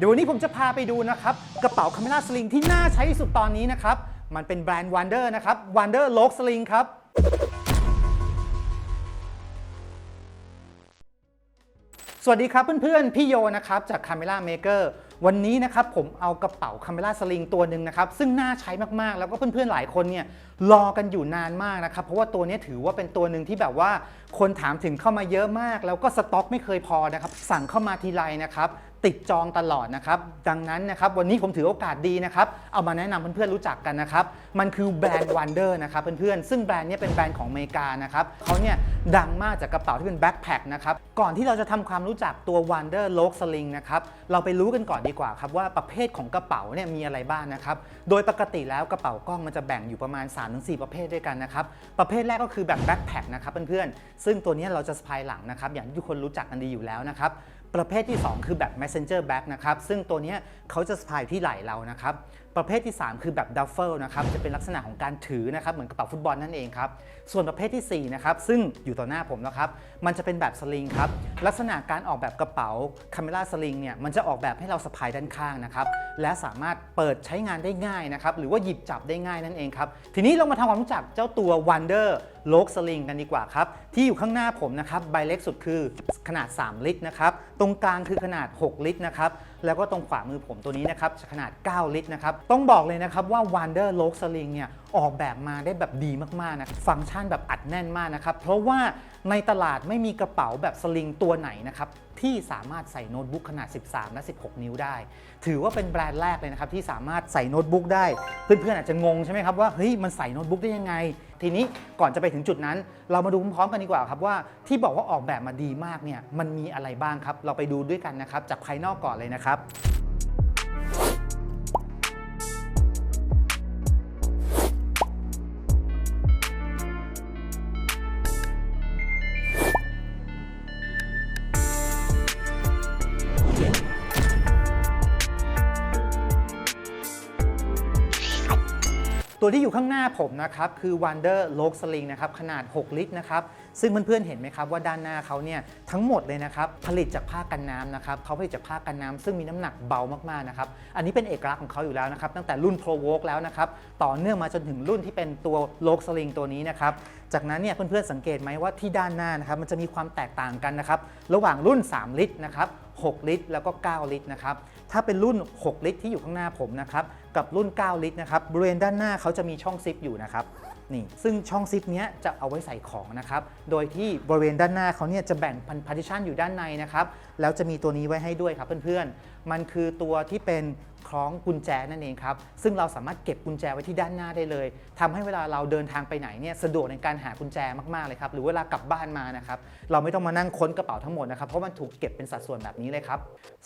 เดี๋ยววันนี้ผมจะพาไปดูนะครับ กระเป๋าคาเมล่าสลิงที่น่าใช้ที่สุดตอนนี้นะครับ มันเป็นแบรนด์ Wonder นะครับ Wonder l o g Sling ครับสวัสดีครับเพื่อนๆ พี่โยนะครับจาก Camera Maker วันนี้นะครับผมเอากระเป๋า Camera Sling ตัวหนึ่งนะครับซึ่งน่าใช้มากๆ แล้วก็เพื่อนๆ หลายคนเนี่ยรอกันอยู่นานมากนะครับ เพราะว่าตัวนี้ถือว่าเป็นตัวหนึ่งที่แบบว่าคนถามถึงเข้ามาเยอะมาก แล้วก็สต็อกไม่เคยพอนะครับสั่งเข้ามาทีไรนะครับ ติดจองตลอดนะครับ ดังนั้นนะครับวันนี้ผมถือโอกาสดีนะครับ เอามาแนะนำเพื่อนๆรู้จักกันนะครับ มันคือแบรนด์ Wonder นะครับเพื่อนๆซึ่งแบรนด์เนี้เป็นแบรนด์ของอเมริกานะครับเขาเนี่ยดังมากจากกระเป๋าที่เป็นแบ็คแพคนะครับก่อนที่เราจะทำความรู้จักตัว Wonder l o g Sling นะครับเราไปรู้กันก่อนดีกว่าครับว่าประเภทของกระเป๋าเนี่ยมีอะไรบ้างนะครับโดยปกติแล้วกระเป๋ากล้องมันจะแบ่งอยู่ประมาณ 3-4 ประเภทด้วยกันนะครับประเภทแรกก็คือแบบแบ็คแพคนะครับเพื่อนๆซึ่งตัวนี้เราจะสะพายหลังนะครับอย่างที่ทุกคนรู้จักกันดีอยู่แล้วนะครับ ประเภทที่ 2 คือแบบ messenger bag นะครับ ซึ่งตัวนี้เขาจะสะพายที่ไหล่เรานะครับ ประเภทที่ 3 คือแบบ duffel นะครับ จะเป็นลักษณะของการถือนะครับ เหมือนกระเป๋าฟุตบอลนั่นเองครับ ส่วนประเภททีสี่4 นะครับ ซึ่งอยู่ต่อหน้าผมแล้วครับ มันจะเป็นแบบสลิงครับ ลักษณะการออกแบบกระเป๋า camera sling เนี่ย มันจะออกแบบให้เราสะพายด้านข้างนะครับ และสามารถเปิดใช้งานได้ง่ายนะครับ หรือว่าหยิบจับได้ง่ายนั่นเองครับ ทีนี้เรามาทำความรู้จักเจ้าตัว Wonder โลกสลิงกันดีกว่าครับ ที่อยู่ข้างหน้าผมนะครับใบเล็กสุดคือขนาด 3 ลิตรนะครับตรงกลางคือขนาด 6 ลิตรนะครับแล้วก็ตรงขวามือผมตัวนี้นะครับขนาด 9 ลิตรนะครับต้องบอกเลยนะครับว่า Wonder l o g Sling เนี่ยออกแบบมาได้แบบดีมากๆนะฟังก์ชันแบบอัดแน่นมากนะครับเพราะว่าในตลาดไม่มีกระเป๋าแบบสลิงตัวไหนนะครับ ที่สามารถใส่โน้ตบุ๊กขนาด 13 และ 16 นิ้วได้ ถือว่าเป็นแบรนด์แรกเลยนะครับที่สามารถใส่โน้ตบุ๊กได้ เพื่อนๆอาจจะงงใช่ไหมครับว่าเฮ้ยมันใส่โน้ตบุ๊กได้ยังไง ทีนี้ก่อนจะไปถึงจุดนั้น เรามาดูพร้อมๆกันดีกว่าครับว่าที่บอกว่าออกแบบมาดีมากเนี่ยมันมีอะไรบ้างครับ เราไปดูด้วยกันนะครับจากภายนอกก่อนเลยนะครับ ที่อยู่ข้างหน้าผมนะครับ คือ Wonder l o g Sling นะครับขนาด 6 ลิตรนะครับ ซึ่งเพื่อนๆเห็นไหมครับว่าด้านหน้าเขาเนี่ยทั้งหมดเลยนะครับ ผลิตจากผ้ากันน้ำนะครับเขาผลิตจากผ้ากันน้ำซึ่งมีน้ำหนักเบามากๆนะครับ อันนี้เป็นเอกลักษณ์ของเขาอยู่แล้วนะครับ ตั้งแต่รุ่น Pro Vogue แล้วนะครับ ต่อเนื่องมาจนถึงรุ่นที่เป็นตัว l o g Sling ตัวนี้นะครับ จากนั้นเนี่ยเพื่อนๆสังเกตไหมว่าที่ด้านหน้านะครับมันจะมีความแตกต่างกันนะครับระหว่างรุ่น 3 ลิตรนะครับ 6 ลิตร แล้วก็ 9 ลิตรนะครับ ถ้าเป็นรุ่น 6 ลิตรที่อยู่ข้างหน้าผมนะครับ กับรุ่น 9 ลิตรนะครับ บริเวณด้านหน้าเขาจะมีช่องซิปอยู่นะครับ นี่ซึ่งช่องซิปนี้จะเอาไว้ใส่ของนะครับโดยที่บริเวณด้านหน้าเขาเนี่ยจะแบ่งพาร์ติชันอยู่ด้านในนะครับแล้วจะมีตัวนี้ไว้ให้ด้วยครับเพื่อนๆ มันคือตัวที่เป็นคล้องกุญแจนั่นเองครับ ซึ่งเราสามารถเก็บกุญแจไว้ที่ด้านหน้าได้เลยทำให้เวลาเราเดินทางไปไหนเนี่ยสะดวกในการหากุญแจมากๆเลยครับ หรือเวลากลับบ้านมานะครับ เราไม่ต้องมานั่งค้นกระเป๋าทั้งหมดนะครับ เพราะมันถูกเก็บเป็นสัดส่วนแบบนี้เลยครับ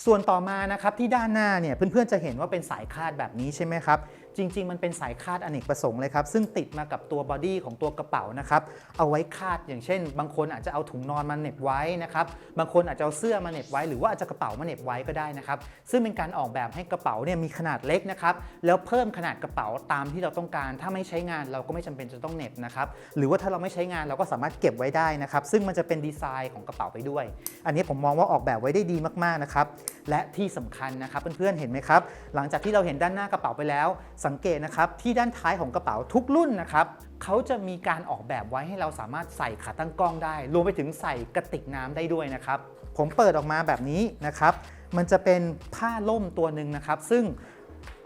ส่วนต่อมานะครับที่ด้านหน้าเนี่ยเพื่อนๆจะเห็นว่าเป็นสายคาดแบบนี้ใช่ไหมครับ จริง ๆ มันเป็นสายคาดอเนกประสงค์เลยครับ ซึ่งติดมากับตัวบอดี้ของตัวกระเป๋านะครับ เอาไว้คาดอย่างเช่น บางคนอาจจะเอาถุงนอนมาเน็บไว้นะครับ บางคนอาจจะเอาเสื้อมาเน็บไว้ หรือว่าอาจจะกระเป๋ามาเน็บไว้ก็ได้นะครับ ซึ่งเป็นการออกแบบให้กระเป๋าเนี่ยมีขนาดเล็กนะครับ แล้วเพิ่มขนาดกระเป๋าตามที่เราต้องการ ถ้าไม่ใช้งานเราก็ไม่จำเป็นจะต้องเน็บนะครับ หรือว่าถ้าเราไม่ใช้งานเราก็สามารถเก็บไว้ได้นะครับ ซึ่งมันจะเป็นดีไซน์ของกระเป๋าไปด้วย อันนี้ผมมองว่าออกแบบไว้ได้ดีมากๆนะครับ และที่สำคัญนะครับเพื่อนๆเห็นไหมครับ หลังจากที่เราเห็นด้านหน้ากระเป๋าไปแล้วสังเกตนะครับที่ด้านท้ายของกระเป๋าทุกรุ่นนะครับเขาจะมีการออกแบบไว้ให้เราสามารถใส่ขาตั้งกล้องได้ รวมไปถึงใส่กระติกน้ำได้ด้วยนะครับ ผมเปิดออกมาแบบนี้นะครับ มันจะเป็นผ้าล่มตัวหนึ่งนะครับ ซึ่ง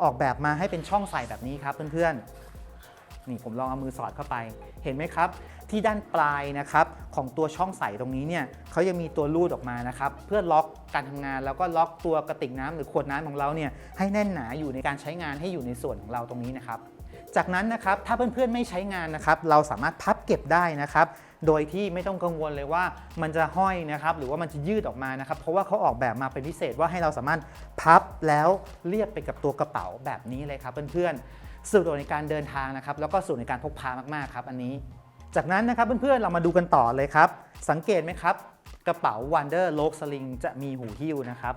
ออกแบบมาให้เป็นช่องใส่แบบนี้ครับเพื่อนๆนี่ผมลองเอามือสอดเข้าไปเห็นไหมครับ ที่ด้านปลายนะครับของตัวช่องใสตรงนี้เนี่ยเขายังมีตัวลูดออกมานะครับเพื่อล็อกการทำงานแล้วก็ล็อกตัวกระติกน้ำหรือขวดน้ำของเราเนี่ยให้แน่นหนาอยู่ในการใช้งานให้อยู่ในส่วนของเราตรงนี้นะครับจากนั้นนะครับถ้าเพื่อนๆไม่ใช้งานนะครับเราสามารถพับเก็บได้นะครับโดยที่ไม่ต้องกังวลเลยว่ามันจะห้อยนะครับหรือว่ามันจะยืดออกมานะครับเพราะว่าเขาออกแบบมาเป็นพิเศษว่าให้เราสามารถพับแล้วเรียบไปกับตัวกระเป๋าแบบนี้เลยครับเพื่อนๆสะดวกในการเดินทางนะครับแล้วก็สะดวกในการพกพามากๆครับอันนี้ จากนั้นนะครับเพื่อนๆเรามาดูกันต่อเลยครับ สังเกตไหมครับ กระเป๋า Wonder l o g Sling จะมีหูหิ้วนะครับ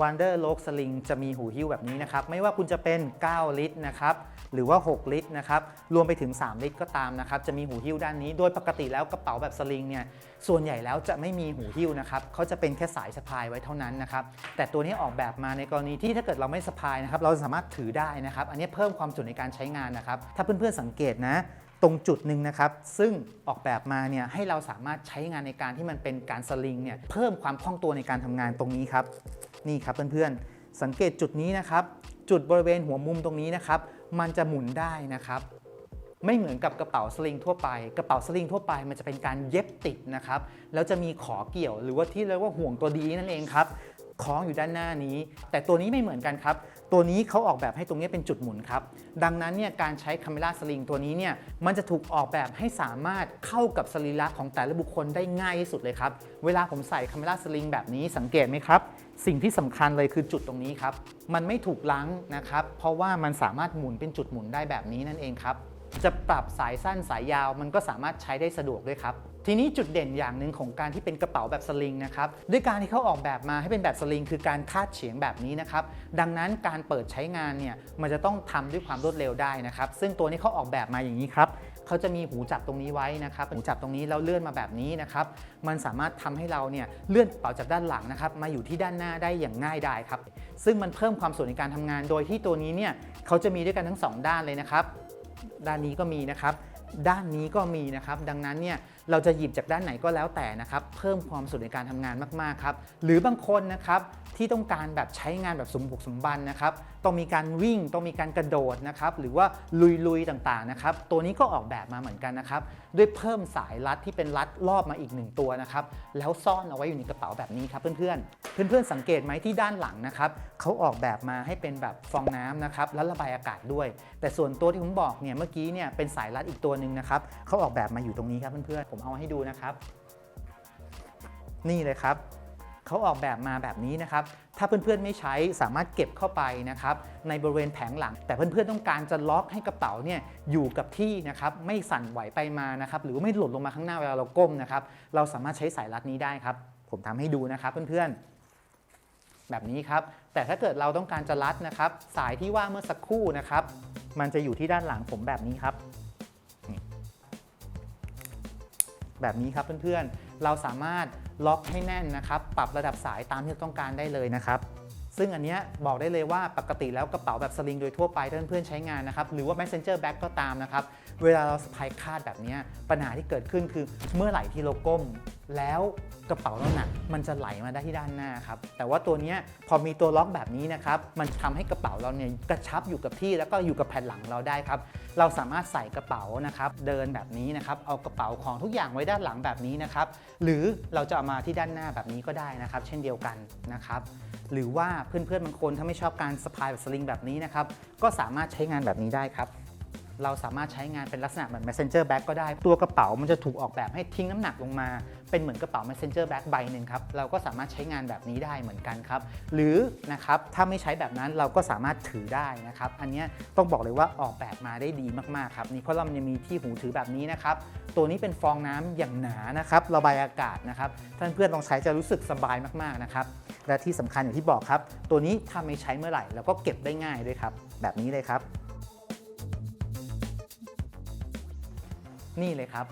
Wonder l o g Sling จะมีหูหิ้วแบบนี้นะครับ ไม่ว่าคุณจะเป็น 9 ลิตรนะครับหรือว่า 6 ลิตรนะครับรวมไปถึง 3 ลิตรก็ตามนะครับจะมีหูหิ้วด้านนี้ โดยปกติแล้วกระเป๋าแบบสลิงเนี่ยส่วนใหญ่แล้วจะไม่มีหูหิ้วนะครับเขาจะเป็นแค่สายสะพายไว้เท่านั้นนะครับแต่ตัวนี้ออกแบบมาในกรณีที่ถ้าเกิดเราไม่สะพายนะครับเราสามารถถือได้นะครับ อันนี้เพิ่มความจุในการใช้งานนะครับ ถ้าเพื่อนๆสังเกตนะ ตรงจุดหนึ่งนะครับ ซึ่งออกแบบมาเนี่ยให้เราสามารถใช้งานในการที่มันเป็นการสลิงเนี่ยเพิ่มความคล่องตัวในการทำงานตรงนี้ครับ นี่ครับเพื่อนๆ สังเกตจุดนี้นะครับ จุดบริเวณหัวมุมตรงนี้นะครับ มันจะหมุนได้นะครับไม่เหมือนกับกระเป๋าสลิงทั่วไป กระเป๋าสลิงทั่วไปมันจะเป็นการเย็บติดนะครับ แล้วจะมีขอเกี่ยวหรือว่าที่เรียกว่าห่วงตัวดีนั่นเองครับคล้องอยู่ด้านหน้านี้ แต่ตัวนี้ไม่เหมือนกันครับ ตัวนี้เขาออกแบบให้ตรงนี้เป็นจุดหมุนครับ ดังนั้นเนี่ยการใช้คาเมล่าสลิงตัวนี้เนี่ยมันจะถูกออกแบบให้สามารถเข้ากับสรีระของแต่ละบุคคลได้ง่ายที่สุดเลยครับ เวลาผมใส่คาเมล่าสลิงแบบนี้สังเกตไหมครับ สิ่งที่สำคัญเลยคือจุดตรงนี้ครับ มันไม่ถูกลังนะครับ เพราะว่ามันสามารถหมุนเป็นจุดหมุนได้แบบนี้นั่นเองครับ จะปรับสายสั้นสายยาวมันก็สามารถใช้ได้สะดวกด้วยครับ ทีนี้จุดเด่นอย่างหนึ่งของการที่เป็นกระเป๋าแบบสลิงนะครับด้วยการที่เขาออกแบบมาให้เป็นแบบสลิง คือการคาดเฉียงแบบนี้นะครับดังนั้นการเปิดใช้งานเนี่ยมันจะต้องทำด้วยความรวดเร็วได้นะครับ ซึ่งตัวนี้เขาออกแบบมาอย่างนี้ครับเขาจะมีหูจับตรงนี้ไว้นะครับหูจับตรงนี้แล้วเลื่อนมาแบบนี้นะครับมันสามารถทำให้เราเนี่ยเลื่อนกระเป๋าจากด้านหลังนะครับมาอยู่ที่ด้านหน้าได้อย่างง่ายดายครับซึ่งมันเพิ่มความสะดวกในการทำงานโดยที่ตัวนี้เนี่ยเขาจะมีด้วยกันทั้งสองด้านเลยนะครับ ด้านนี้ก็มีนะครับด้านนี้ก็มีนะครับ ดังนั้นเนี่ยเราจะหยิบจากด้านไหนก็แล้วแต่นะครับ เพิ่มความสุขในการทำงานมากๆครับ หรือบางคนนะครับที่ต้องการแบบใช้งานแบบสมบุกสมบันนะครับ ต้องมีการวิ่งต้องมีการกระโดดนะครับหรือว่าลุยๆต่างๆนะครับตัวนี้ก็ออกแบบมาเหมือนกันนะครับด้วยเพิ่มสายรัดที่เป็นรัดรอบมาอีกหนึ่งตัวนะครับแล้วซ่อนเอาไว้อยู่ในกระเป๋าแบบนี้ครับเพื่อนๆ เพื่อนๆสังเกตไหมที่ด้านหลังนะครับเขาออกแบบมาให้เป็นแบบฟองน้ำนะครับและระบายอากาศด้วย แต่ส่วนตัวที่ผมบอกเนี่ยเมื่อกี้เนี่ยเป็นสายรัดอีกตัวหนึ่งนะครับเขาออกแบบมาอยู่ตรงนี้ครับเพื่อนๆผมเอาให้ดูนะครับ นี่เลยครับ เขาออกแบบมาแบบนี้นะครับ ถ้าเพื่อนๆไม่ใช้สามารถเก็บเข้าไปนะครับในบริเวณแผงหลัง แต่เพื่อนๆต้องการจะล็อกให้กระเป๋าเนี่ยอยู่กับที่นะครับไม่สั่นไหวไปมานะครับหรือไม่หล่นลงมาข้างหน้าเวลาเราก้มนะครับเราสามารถใช้สายรัดนี้ได้ครับ ผมทำให้ดูนะครับเพื่อนๆแบบนี้ครับ แต่ถ้าเกิดเราต้องการจะรัดนะครับ สายที่ว่าเมื่อสักครู่นะครับ มันจะอยู่ที่ด้านหลังผมแบบนี้ครับ แบบนี้ครับเพื่อนๆ เราสามารถ ล็อกให้แน่นนะครับ ปรับระดับสายตามที่ต้องการได้เลยนะครับ ซึ่งอันนี้บอกได้เลยว่าปกติแล้วกระเป๋าแบบสลิงโดยทั่วไปถ้าเพื่อนๆใช้งานนะครับ หรือว่า messenger bag ก็ตามนะครับ เวลาเราสะพายคาดแบบนี้ปัญหาที่เกิดขึ้นคือเมื่อไหร่ที่เราก้ม แล้วกระเป๋าเราหนักมันจะไหลมาได้ที่ด้านหน้าครับแต่ว่าตัวนี้พอมีตัวล็อกแบบนี้นะครับมันทำให้กระเป๋าเราเนี่ยกระชับอยู่กับที่แล้วก็อยู่กับแผ่นหลังเราได้ครับเราสามารถใส่กระเป๋านะครับเดินแบบนี้นะครับเอากระเป๋าของทุกอย่างไว้ด้านหลังแบบนี้นะครับหรือเราจะเอามาที่ด้านหน้าแบบนี้ก็ได้นะครับ เช่นเดียวกันนะครับหรือว่าเพื่อนๆบางคนถ้าไม่ชอบการสะพายแบบสลิงแบบนี้นะครับก็สามารถใช้งานแบบนี้ได้ครับ เราสามารถใช้งานเป็นลักษณะเหมือน messenger bag ก็ได้ ตัวกระเป๋ามันจะถูกออกแบบให้ทิ้งน้ำหนักลงมา เป็นเหมือนกระเป๋า messenger bag ใบหนึ่งครับ เราก็สามารถใช้งานแบบนี้ได้เหมือนกันครับ หรือนะครับ ถ้าไม่ใช้แบบนั้นเราก็สามารถถือได้นะครับ อันเนี้ยต้องบอกเลยว่าออกแบบมาได้ดีมากๆครับ นี่เพราะเรามันยังมีที่หูถือแบบนี้นะครับ ตัวนี้เป็นฟองน้ำอย่างหนานะครับระบายอากาศนะครับ ท่านเพื่อนลองใช้จะรู้สึกสบายมากๆนะครับ และที่สำคัญอย่างที่บอกครับ ตัวนี้ถ้าไม่ใช้เมื่อไหร่เราก็เก็บได้ง่ายด้วยครับ แบบนี้เลยครับ นี่เลยครับ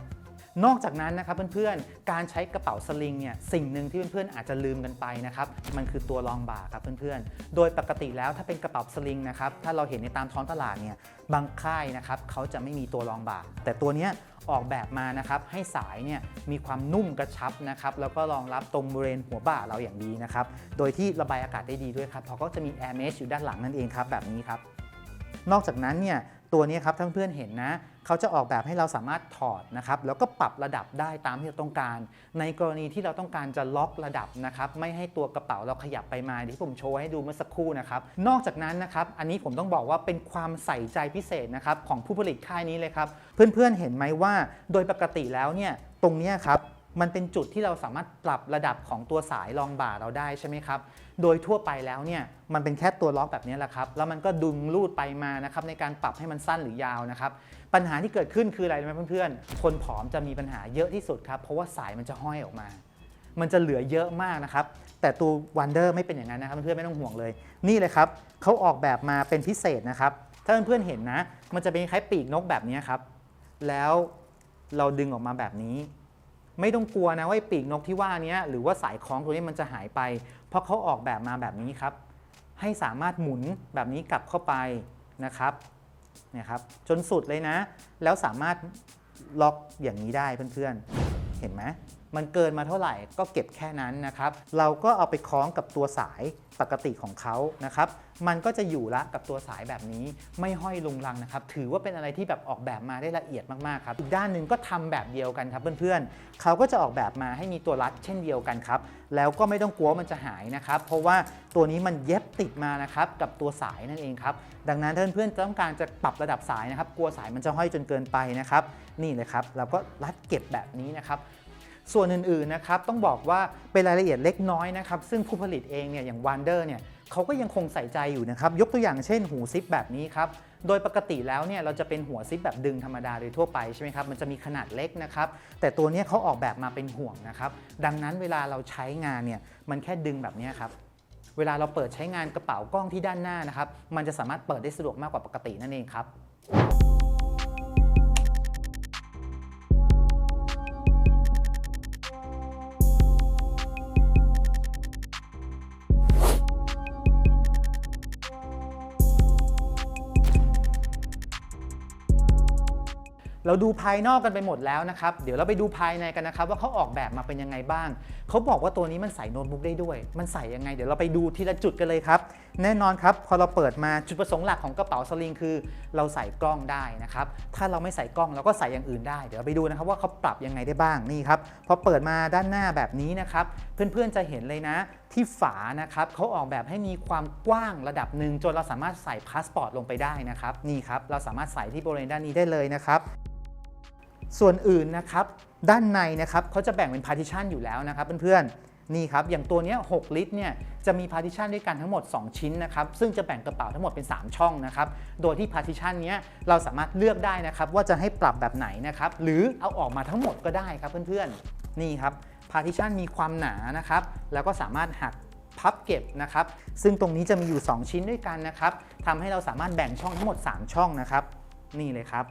นอกจากนั้นนะครับเพื่อนๆ การใช้กระเป๋าสลิงเนี่ยสิ่งหนึ่งที่เพื่อนๆอาจจะลืมกันไปนะครับมันคือตัวรองบ่าครับเพื่อนๆ โดยปกติแล้วถ้าเป็นกระเป๋าสลิงนะครับถ้าเราเห็นในตามท้องตลาดเนี่ยบางค่ายนะครับเขาจะไม่มีตัวรองบ่า แต่ตัวเนี้ยออกแบบมานะครับให้สายเนี่ยมีความนุ่มกระชับนะครับแล้วก็รองรับตรงบริเวณหัวบ่าเราอย่างดีนะครับโดยที่ระบายอากาศได้ดีด้วยครับเพราะก็จะมี air mesh อยู่ด้านหลังนั่นเองครับแบบนี้ครับนอกจากนั้นเนี่ย ตัวนี้ครับท่านเพื่อนเห็นนะเขาจะออกแบบให้เราสามารถถอดนะครับแล้วก็ปรับระดับได้ตามที่เราต้องการ ในกรณีที่เราต้องการจะล็อกระดับนะครับไม่ให้ตัวกระเป๋าเราขยับไปมาที่ผมโชว์ให้ดูเมื่อสักครู่นะครับนอกจากนั้นนะครับอันนี้ผมต้องบอกว่าเป็นความใส่ใจพิเศษนะครับของผู้ผลิตค่ายนี้เลยครับเพื่อนๆเห็นไหมว่า โดยปกติแล้วเนี่ยตรงนี้ครับ มันเป็นจุดที่เราสามารถปรับระดับของตัวสายรองบ่าเราได้ใช่ไหมครับ โดยทั่วไปแล้วเนี่ยมันเป็นแค่ตัวล็อกแบบนี้แหละครับ แล้วมันก็ดึงลูดไปมานะครับในการปรับให้มันสั้นหรือยาวนะครับ ปัญหาที่เกิดขึ้นคืออะไรไหมเพื่อนๆ คนผอมจะมีปัญหาเยอะที่สุดครับ เพราะว่าสายมันจะห้อยออกมา มันจะเหลือเยอะมากนะครับ แต่ตัว Wonder ไม่เป็นอย่างนั้นนะครับเพื่อนๆไม่ต้องห่วงเลย นี่เลยครับเขาออกแบบมาเป็นพิเศษนะครับ ถ้าเพื่อนๆเห็นนะ มันจะเป็นคล้ายปีกนกแบบนี้ครับ แล้วเราดึงออกมาแบบนี้ ไม่ต้องกลัวนะว่าปีกนกที่ว่านี้หรือว่าสายคล้องตัวนี้มันจะหายไป เพราะเขาออกแบบมาแบบนี้ครับ ให้สามารถหมุนแบบนี้กลับเข้าไปนะครับนีครับจนสุดเลยนะ แล้วสามารถล็อกอย่างนี้ได้เพื่อนๆ เห็นไหม มันเกินมาเท่าไหร่ก็เก็บแค่นั้นนะครับ เราก็เอาไปคล้องกับตัวสายปกติของเขานะครับ มันก็จะอยู่ละกับตัวสายแบบนี้ไม่ห้อยลุงลังนะครับ ถือว่าเป็นอะไรที่แบบออกแบบมาได้ละเอียดมากๆครับ อีกด้านหนึ่งก็ทำแบบเดียวกันครับเพื่อนๆ เขาก็จะออกแบบมาให้มีตัวรัดเช่นเดียวกันครับ แล้วก็ไม่ต้องกลัวมันจะหายนะครับ เพราะว่าตัวนี้มันเย็บติดมานะครับกับตัวสายนั่นเองครับ ดังนั้นเพื่อนๆต้องการจะปรับระดับสายนะครับ กลัวสายมันจะห้อยจนเกินไปนะครับ นี่เลยครับ เราก็รัดเก็บแบบนี้นะครับ ส่วนอื่นๆนะครับต้องบอกว่าเป็นรายละเอียดเล็กน้อยนะครับซึ่งผู้ผลิตเองเนี่ยอย่าง Wander เนี่ยเขาก็ยังคงใส่ใจอยู่นะครับยกตัวอย่างเช่นหูซิปแบบนี้ครับโดยปกติแล้วเนี่ยเราจะเป็นหัวซิปแบบดึงธรรมดาโดยทั่วไปใช่ไหมครับมันจะมีขนาดเล็กนะครับแต่ตัวนี้เขาออกแบบมาเป็นห่วงนะครับดังนั้นเวลาเราใช้งานเนี่ยมันแค่ดึงแบบนี้ครับเวลาเราเปิดใช้งานกระเป๋ากล้องที่ด้านหน้านะครับมันจะสามารถเปิดได้สะดวกมากกว่าปกตินั่นเองครับ เราดูภายนอกกันไปหมดแล้วนะครับ เดี๋ยวเราไปดูภายในกันนะครับ ว่าเขาออกแบบมาเป็นยังไงบ้าง เขาบอกว่าตัวนี้มันใส่โน้ตบุ๊กได้ด้วย มันใส่ยังไง เดี๋ยวเราไปดูทีละจุดกันเลยครับ แน่นอนครับ พอเราเปิดมาจุดประสงค์หลักของกระเป๋าสลิงคือ เราใส่กล้องได้นะครับ ถ้าเราไม่ใส่กล้องเราก็ใส่อย่างอื่นได้ เดี๋ยวไปดูนะครับว่าเขาปรับยังไงได้บ้าง นี่ครับ พอเปิดมาด้านหน้าแบบนี้นะครับ เพื่อนๆจะเห็นเลยนะที่ฝานะครับเขาออกแบบให้มีความกว้างระดับหนึ่งจนเราสามารถใส่พาสปอร์ตลงไปได้นะครับ นี่ครับ เราสามารถใส่ที่บริเวณด้านนี้ได้เลยนะครับ ส่วนอื่นนะครับด้านในนะครับเขาจะแบ่งเป็นพาร์ติชันอยู่แล้วนะครับเพื่อนๆนี่ครับอย่างตัวนี้ 6 ลิตรเนี่ยจะมีพาร์ติชันด้วยกันทั้งหมด 2 ชิ้นนะครับซึ่งจะแบ่งกระเป๋าทั้งหมดเป็น 3 ช่องนะครับโดยที่พาร์ติชันนี้เราสามารถเลือกได้นะครับว่าจะให้ปรับแบบไหนนะครับหรือเอาออกมาทั้งหมดก็ได้ครับเพื่อนๆนี่ครับพาร์ติชันมีความหนานะครับแล้วก็สามารถหักพับเก็บนะครับ ซึ่งตรงนี้จะมีอยู่ 2 ชิ้นด้วยกันนะครับทำให้เราสามารถแบ่งช่องทั้งหมด 3 ช่องนะครับ นี่เลยครับ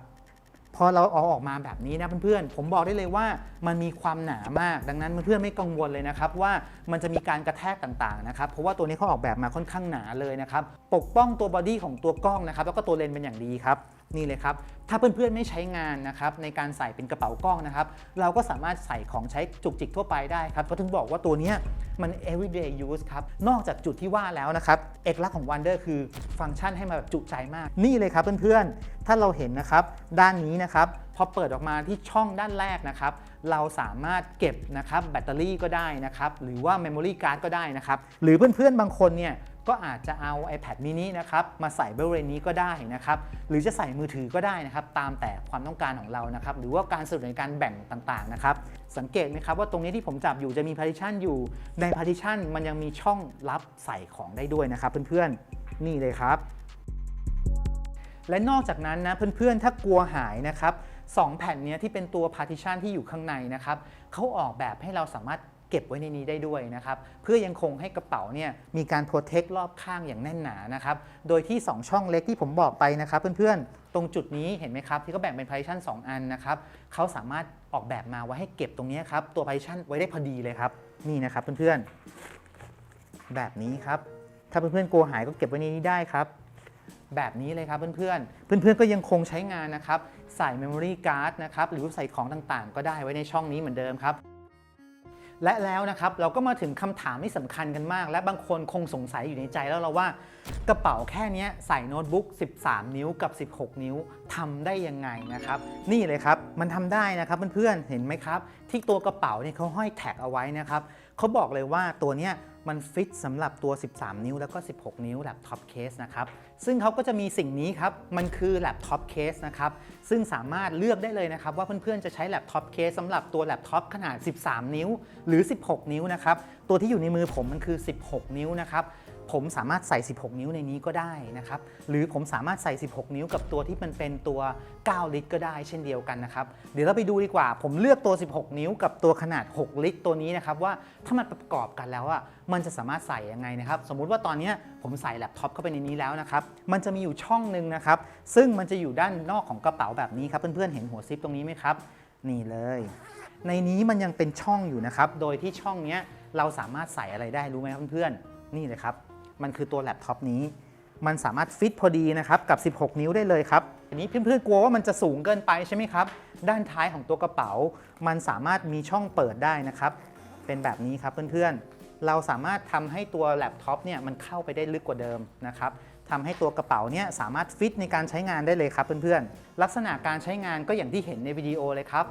พอเราเอาออกมาแบบนี้นะเพื่อนๆ ผมบอกได้เลยว่ามันมีความหนามาก ดังนั้นเพื่อนๆไม่กังวลเลยนะครับว่ามันจะมีการกระแทกต่างๆนะครับ เพราะว่าตัวนี้เขาออกแบบมาค่อนข้างหนาเลยนะครับ ปกป้องตัวบอดี้ของตัวกล้องนะครับ แล้วก็ตัวเลนส์เป็นอย่างดีครับ นี่เลยครับ ถ้าเพื่อนๆไม่ใช้งานนะครับในการใส่เป็นกระเป๋ากล้องนะครับ เราก็สามารถใส่ของใช้จุกจิกทั่วไปได้ครับเพราะถึงบอกว่าตัวนี้มัน everyday use ครับ นอกจากจุดที่ว่าแล้วนะครับ เอกลักษณ์ของ Wonder คือฟังก์ชันให้มาแบบจุใจมาก นี่เลยครับเพื่อนๆ ถ้าเราเห็นนะครับ ด้านนี้นะครับพอเปิดออกมาที่ช่องด้านแรกนะครับ เราสามารถเก็บนะครับแบตเตอรี่ก็ได้นะครับ หรือว่า Memory Card ก็ได้นะครับ หรือเพื่อนๆบางคนเนี่ย ก็อาจจะเอา iPad mini นะครับมาใส่บริเวณนี้ก็ได้นะครับหรือจะใส่มือถือก็ได้นะครับตามแต่ความต้องการของเรานะครับหรือว่าการสะดวกในการแบ่งต่างๆนะครับสังเกตไหมครับว่าตรงนี้ที่ผมจับอยู่จะมี partition อยู่ใน partition มันยังมีช่องรับใส่ของได้ด้วยนะครับ เพื่อนๆนี่เลยครับ และนอกจากนั้นนะเพื่อนๆ ถ้ากลัวหายนะครับสองแผ่นนี้ที่เป็นตัว partition ที่อยู่ข้างในนะครับเขาออกแบบให้เราสามารถ เก็บไว้ในนี้ได้ด้วยนะครับ เพื่อยังคงให้กระเป๋าเนี่ยมีการ protect รอบข้างอย่างแน่นหนานะครับ โดยที่ 2 ช่องเล็กที่ผมบอกไปนะครับเพื่อนๆ ตรงจุดนี้เห็นไหมครับ ที่เขาแบ่งเป็น partition 2อันนะครับเขาสามารถออกแบบมาไว้ให้เก็บตรงนี้ครับ ตัว partition ไว้ได้พอดีเลยครับ นี่นะครับเพื่อนๆ แบบนี้ครับ ถ้าเพื่อนๆกลัวหายก็เก็บไว้ในนี้ได้ครับแบบนี้เลยครับเพื่อนๆ เพื่อนๆ ก็ยังคงใช้งานนะครับ ใส่ Memory Card นะครับ หรือใส่ของต่างๆ ก็ได้ไว้ในช่องนี้เหมือนเดิมครับ และแล้วนะครับเราก็มาถึงคำถามที่สำคัญกันมาก และบางคนคงสงสัยอยู่ในใจแล้วเราว่ากระเป๋าแค่เนี้ยใส่โน้ตบุ๊ก 13 นิ้วกับ 16 นิ้วทำได้ยังไงนะครับ นี่เลยครับมันทำได้นะครับเพื่อนๆเห็นไหมครับ ที่ตัวกระเป๋าเนี่ยเขาห้อยแท็กเอาไว้นะครับเขาบอกเลยว่าตัวเนี้ย มันฟิตสำหรับตัว 13 นิ้วแล้วก็ 16 นิ้วแล็ปท็อปเคสนะครับ ซึ่งเขาก็จะมีสิ่งนี้ครับ มันคือแล็ปท็อปเคสนะครับ ซึ่งสามารถเลือกได้เลยนะครับ ว่าเพื่อนๆ จะใช้แล็ปท็อปเคสสำหรับตัวแล็ปท็อปขนาด 13 นิ้ว หรือ 16 นิ้วนะครับ ตัวที่อยู่ในมือผมมันคือ 16 นิ้วนะครับ ผมสามารถใส่ 16 นิ้วในนี้ก็ได้นะครับ หรือผมสามารถใส่ 16 นิ้วกับตัวที่มันเป็นตัว 9 ลิตรก็ได้เช่นเดียวกันนะครับ เดี๋ยวเราไปดูดีกว่า ผมเลือกตัว 16 นิ้วกับตัวขนาด 6 ลิตรตัวนี้นะครับว่าถ้ามันประกอบกันแล้วอะมันจะสามารถใส่ยังไงนะครับ สมมุติว่าตอนนี้ผมใส่แล็ปท็อปเข้าไปในนี้แล้วนะครับ มันจะมีอยู่ช่องหนึ่งนะครับ ซึ่งมันจะอยู่ด้านนอกของกระเป๋าแบบนี้ครับเพื่อนๆเห็นหัวซิปตรงนี้ไหมครับ นี่เลย ในนี้มันยังเป็นช่องอยู่นะครับ โดยที่ช่องนี้เราสามารถใส่อะไรได้รู้ไหมครับเพื่อนๆนี่เลยครับ มันคือตัวแล็ปท็อปนี้ มันสามารถฟิตพอดีนะครับกับ 16 นิ้วได้เลยครับอันนี้เพื่อนๆกลัวว่ามันจะสูงเกินไปใช่ไหมครับ ด้านท้ายของตัวกระเป๋า มันสามารถมีช่องเปิดได้นะครับ เป็นแบบนี้ครับเพื่อนๆ เราสามารถทำให้ตัวแล็ปท็อปเนี่ยมันเข้าไปได้ลึกกว่าเดิมนะครับทำให้ตัวกระเป๋าเนี่ยสามารถฟิตในการใช้งานได้เลยครับเพื่อนๆ ลักษณะการใช้งานก็อย่างที่เห็นในวิดีโอเลยครับ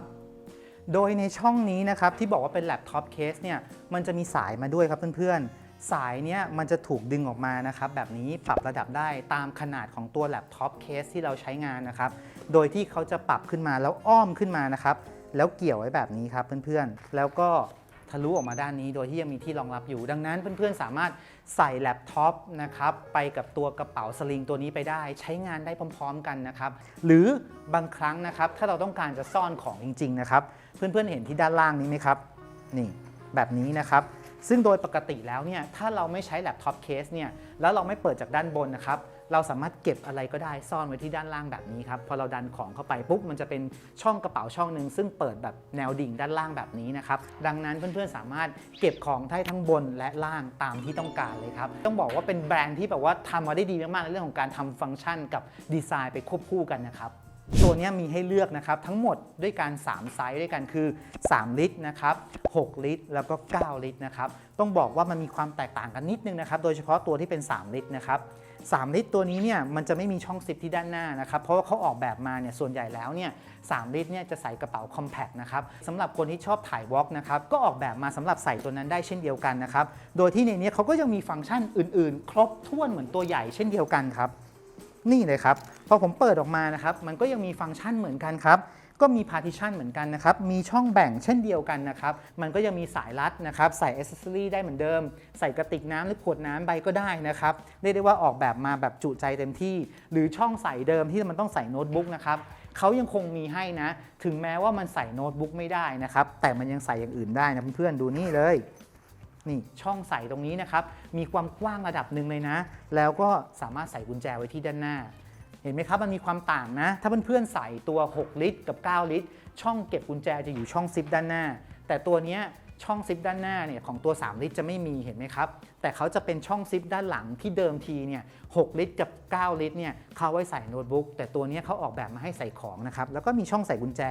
โดยในช่องนี้นะครับที่บอกว่าเป็นแล็ปท็อปเคสเนี่ยมันจะมีสายมาด้วยครับเพื่อนๆ สายเนี้ยมันจะถูกดึงออกมานะครับแบบนี้ปรับระดับได้ตามขนาดของตัวแล็ปท็อปเคสที่เราใช้งานนะครับ โดยที่เขาจะปรับขึ้นมาแล้วอ้อมขึ้นมานะครับ แล้วเกี่ยวไว้แบบนี้ครับเพื่อนๆ แล้วก็ทะลุออกมาด้านนี้โดยที่ยังมีที่รองรับอยู่ ดังนั้นเพื่อนๆ สามารถใส่แล็ปท็อปนะครับไปกับตัวกระเป๋าสลิงตัวนี้ไปได้ ใช้งานได้พร้อม ๆ กันนะครับ หรือบางครั้งนะครับถ้าเราต้องการจะซ่อนของจริง ๆ นะครับ เพื่อนๆเห็นที่ด้านล่างนี้ไหมครับ นี่แบบนี้นะครับ ซึ่งโดยปกติแล้วเนี่ยถ้าเราไม่ใช้แล็ปท็อปเคสเนี่ยแล้วเราไม่เปิดจากด้านบนนะครับเราสามารถเก็บอะไรก็ได้ซ่อนไว้ที่ด้านล่างแบบนี้ครับพอเราดันของเข้าไปปุ๊บมันจะเป็นช่องกระเป๋าช่องหนึ่งซึ่งเปิดแบบแนวดิ่งด้านล่างแบบนี้นะครับดังนั้นเพื่อนๆสามารถเก็บของได้ทั้งบนและล่างตามที่ต้องการเลยครับต้องบอกว่าเป็นแบรนด์ที่แบบว่าทำมาได้ดีมากๆในเรื่องของการทำฟังก์ชันกับดีไซน์ไปควบคู่กันนะครับ ตัวนี้มีให้เลือกนะครับทั้งหมดด้วยกัน3ไซส์ด้วยกันคือ 3 ลิตรนะครับ 6 ลิตร แล้วก็ 9 ลิตรนะครับต้องบอกว่ามันมีความแตกต่างกันนิดนึงนะครับโดยเฉพาะตัวที่เป็น 3 ลิตรนะครับ3ลิตรตัวนี้เนี่ยมันจะไม่มีช่องซิปที่ด้านหน้านะครับเพราะว่าเขาออกแบบมาเนี่ยส่วนใหญ่แล้วเนี่ย3ลิตรเนี่ยจะใส่กระเป๋าคอมแพคนะครับสำหรับคนที่ชอบถ่ายวอล์กนะครับก็ออกแบบมาสำหรับใส่ตัวนั้นได้เช่นเดียวกันนะครับโดยที่ในนี้เขาก็ยังมีฟังก์ชันอื่น ๆ ครบถ้วนเหมือนตัวใหญ่เช่นเดียวกันครับ นี่เลยครับพอผมเปิดออกมานะครับ มันก็ยังมีฟังก์ชันเหมือนกันครับก็มี partition เหมือนกันนะครับ มีช่องแบ่งเช่นเดียวกันนะครับ มันก็ยังมีสายรัดนะครับ ใส่ accessory ได้เหมือนเดิม ใส่กระติกน้ำหรือขวดน้ำใบก็ได้นะครับ เรียกได้ว่าออกแบบมาแบบจุใจเต็มที่ หรือช่องใส่เดิมที่มันต้องใส่โน้ตบุ๊กนะครับเขายังคงมีให้นะ ถึงแม้ว่ามันใส่โน้ตบุ๊กไม่ได้นะครับ แต่มันยังใส่อย่างอื่นได้นะเพื่อนๆ ดูนี่เลย นี่ช่องใส่ตรงนี้นะครับ มีความกว้างระดับหนึ่งเลยนะ แล้วก็สามารถใส่กุญแจไว้ที่ด้านหน้า เห็นไหมครับ มันมีความต่างนะ ถ้าเพื่อนๆใส่ตัว 6 ลิตร กับ 9 ลิตร ช่องเก็บกุญแจจะอยู่ช่องซิปด้านหน้า แต่ตัวนี้ช่องซิปด้านหน้าเนี่ยของตัว 3 ลิตรจะไม่มีเห็นไหมครับแต่เขาจะเป็นช่องซิปด้านหลังที่เดิมทีเนี่ย6ลิตรกับ 9 ลิตรเนี่ยเขาไว้ใส่โน้ตบุ๊กแต่ตัวนี้เขาออกแบบมาให้ใส่ของนะครับแล้วก็มีช่องใส่กุญแจ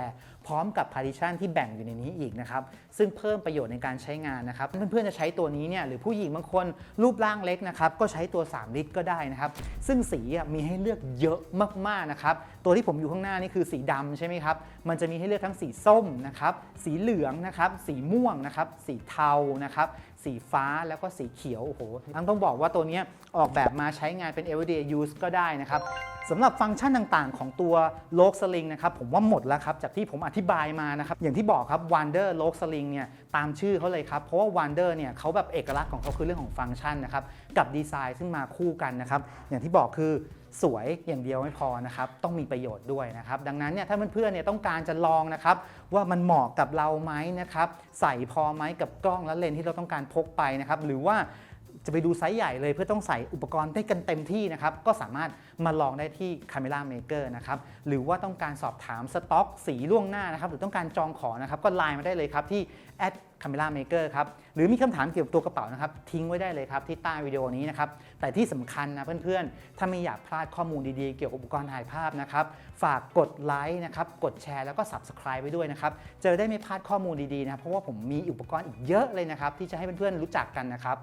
พร้อมกับ partition ที่แบ่งอยู่ในนี้อีกนะครับซึ่งเพิ่มประโยชน์ในการใช้งานนะครับเพื่อนๆจะใช้ตัวนี้เนี่ยหรือผู้หญิงบางคนรูปร่างเล็กนะครับก็ใช้ตัว 3 ลิตรก็ได้นะครับซึ่งสีมีให้เลือกเยอะมากๆนะครับตัวที่ผมอยู่ข้างหน้านี่คือสีดำใช่ไหมครับมันจะมีให้เลือกทั้งสีส้มนะครับสีเหลืองนะครับสีม่วงนะครับสีเทานะครับสีฟ้าแล้วก็สีเขียวโอ้โหทั้งต้องบอกว่าตัวนี้ออกแบบมาใช้งานเป็น everyday use ก็ได้นะครับสำหรับฟังก์ชันต่างๆ ของตัวโลกสลิงนะครับผมว่าหมดแล้วครับจากที่ผมอธิบายมานะครับอย่างที่บอกครับ Wander โลกสลิงเนี่ยตามชื่อเขาเลยครับ เพราะว่า Wander เนี่ยเขาแบบเอกลักษณ์ของเขาคือเรื่องของฟังก์ชันนะครับกับดีไซน์ซึ่งมาคู่กันนะครับอย่างที่บอกคือสวยอย่างเดียวไม่พอนะครับต้องมีประโยชน์ด้วยนะครับดังนั้นเนี่ยถ้าเพื่อนๆเนี่ยต้องการจะลองนะครับว่ามันเหมาะกับเราไหมนะครับใส่พอไหมกับกล้องและเลนที่เราต้องการพกไปนะครับหรือว่า จะไปดูไซส์ใหญ่เลยเพื่อต้องใส่อุปกรณ์ได้กันเต็มที่นะครับ ก็สามารถมาลองได้ที่ Camera Maker นะครับ หรือว่าต้องการสอบถามสต็อกสีล่วงหน้านะครับ หรือต้องการจองของนะครับ ก็ไลน์มาได้เลยครับที่ @camera maker ครับ หรือมีคำถามเกี่ยวกับตัวกระเป๋านะครับ ทิ้งไว้ได้เลยครับที่ใต้วิดีโอนี้นะครับ แต่ที่สำคัญนะเพื่อนๆ ถ้าไม่อยากพลาดข้อมูลดีๆ เกี่ยวกับอุปกรณ์ถ่ายภาพนะครับ ฝากกดไลค์นะครับ กดแชร์แล้วก็ Subscribe ไว้ด้วยนะครับ จะได้ไม่พลาดข้อมูลดีๆนะ เพราะว่าผมมีอุปกรณ์อีกเยอะเลยนะครับที่จะให้เพื่อนๆรู้จักกันนะครับ